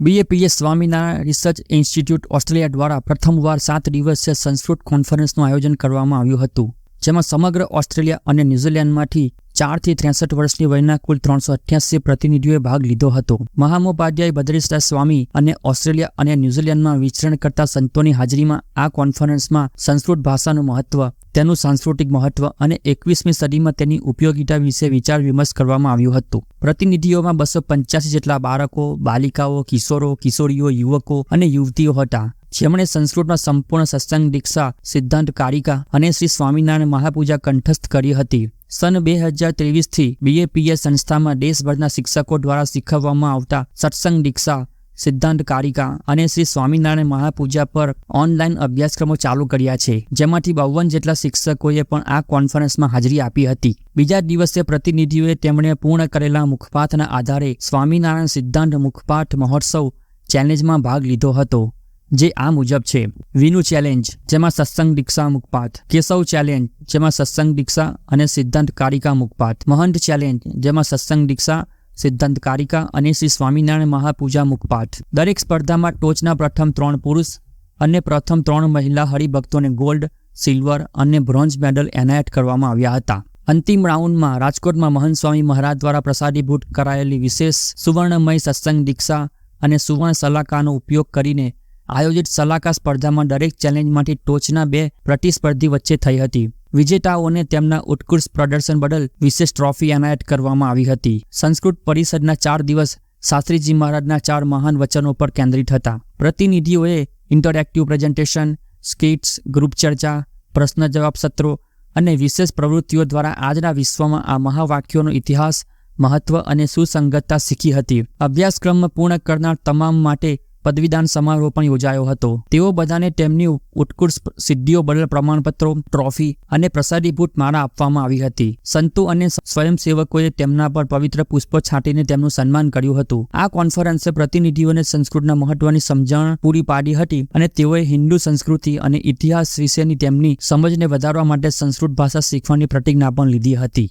BAPS Swaminarayan research institute Australia દ્વારા પ્રથમવાર સાત દિવસીય સંસ્કૃત કોન્ફરન્સનું આયોજન કરવામાં આવ્યું હતું, જેમાં સમગ્ર ઓસ્ટ્રેલિયા અને ન્યૂઝીલેન્ડમાંથી ચારથી ત્રેસઠ વર્ષની વયના કુલ ત્રણસો અઠ્યાસી પ્રતિનિધિઓએ ભાગ લીધો હતો. મહામોપાધ્યાય બદ્રીશદાસ સ્વામી અને ઓસ્ટ્રેલિયા અને ન્યૂઝીલેન્ડમાં વિચરણ કરતા સંતોની હાજરીમાં આ કોન્ફરન્સમાં સંસ્કૃત ભાષાનું મહત્વ તેનું સાંસ્કૃતિક મહત્વ અને એકવીસમી સદીમાં તેની ઉપયોગીતા વિશે વિચાર વિમર્શ કરવામાં આવ્યું હતું. પ્રતિનિધિઓમાં બસો પંચ્યાસી જેટલા બાળકો, બાલિકાઓ, કિશોરો, કિશોરીઓ, યુવકો અને યુવતીઓ હતા. જેમણે સંસ્કૃતમાં સંપૂર્ણ સત્સંગ, દીક્ષા, સિદ્ધાંત, કારિકા અને શ્રી સ્વામિનારાયણ મહાપૂજા કંઠસ્થ કરી હતી. સન બે હજાર ત્રેવીસથી બીએપીએ સંસ્થામાં દેશભરના શિક્ષકો દ્વારા શીખવવામાં આવતા સત્સંગ, દીક્ષા સિદ્ધાંત કારિકા અને શ્રી સ્વામિનારાયણ મહાપૂજા પર ઓનલાઈન અભ્યાસક્રમો ચાલુ કર્યા છે, જેમાંથી બાવન જેટલા શિક્ષકોએ પણ આ કોન્ફરન્સમાં હાજરી આપી હતી. બીજા દિવસે પ્રતિનિધિઓએ તેમણે પૂર્ણ કરેલા મુખપાઠના આધારે સ્વામિનારાયણ સિદ્ધાંત મુખપાઠ મહોત્સવ ચેલેન્જમાં ભાગ લીધો હતો, જે આ મુજબ છે. વિનુ ચેલેન્જ, જેમાં સત્સંગ દીક્ષા મુખપાઠ, કેશવ ચેલેન્જ, જેમાં સત્સંગ દીક્ષા અને સિદ્ધાંત કારિકા મુખપાઠ, મહંત ચેલેન્જ, જેમાં સત્સંગ દીક્ષા સિદ્ધાંત કારિકા અને શ્રી સ્વામિનારાયણ મહાપૂજા મુખપાઠ. દરેક સ્પર્ધામાં ટોચના પ્રથમ ત્રણ પુરુષ અને પ્રથમ ત્રણ મહિલા હરિભક્તોને ગોલ્ડ, સિલ્વર અને બ્રોન્ઝ મેડલ એનાયત કરવામાં આવ્યા હતા. અંતિમ રાઉન્ડમાં રાજકોટમાં મહંત સ્વામી મહારાજ દ્વારા પ્રસાદીભૂત કરાયેલી વિશેષ સુવર્ણમય સત્સંગ દીક્ષા અને સુવર્ણ સલાકાનો ઉપયોગ કરીને આયોજિત સલાકા સ્પર્ધામાં દરેક ચેલેન્જમાંથી ટોચના બે પ્રતિસ્પર્ધી વચ્ચે થઈ હતી. વિજેતાઓને તેમના ઉત્કૃષ્ટ પ્રદર્શન બદલ વિશેષ ટ્રોફી એનાયત કરવામાં આવી હતી. સંસ્કૃત પરિષદના ચાર દિવસ શાસ્ત્રીજી મહારાજના ચાર મહાન વચનો પર કેન્દ્રિત હતા. પ્રતિનિધિઓએ ઇન્ટરેક્ટિવ પ્રેઝન્ટેશન સ્કિટ્સ ગ્રુપ ચર્ચા, પ્રશ્ન જવાબ સત્રો અને વિશેષ પ્રવૃત્તિઓ દ્વારા આજના વિશ્વમાં આ મહાવાક્યોનો ઇતિહાસ, મહત્વ અને સુસંગતતા શીખી હતી. અભ્યાસક્રમ પૂર્ણ કરનાર તમામ માટે પદવીદાન સમારોહ પણ યોજાયો હતો. તેઓ બધાને તેમની ઉત્કૃષ્ટ સિદ્ધિઓ બદલ પ્રમાણપત્રો, ટ્રોફી અને પ્રસાદીભૂત માળા આપવામાં આવી હતી. સંતો અને સ્વયંસેવકોએ તેમના પર પવિત્ર પુષ્પો છાંટીને તેમનું સન્માન કર્યું હતું. આ કોન્ફરન્સે પ્રતિનિધિઓને સંસ્કૃતના મહત્વની સમજણ પૂરી પાડી હતી અને તેઓએ હિન્દુ સંસ્કૃતિ અને ઇતિહાસ વિશેની તેમની સમજને વધારવા માટે સંસ્કૃત ભાષા શીખવાની પ્રતિજ્ઞા પણ લીધી હતી.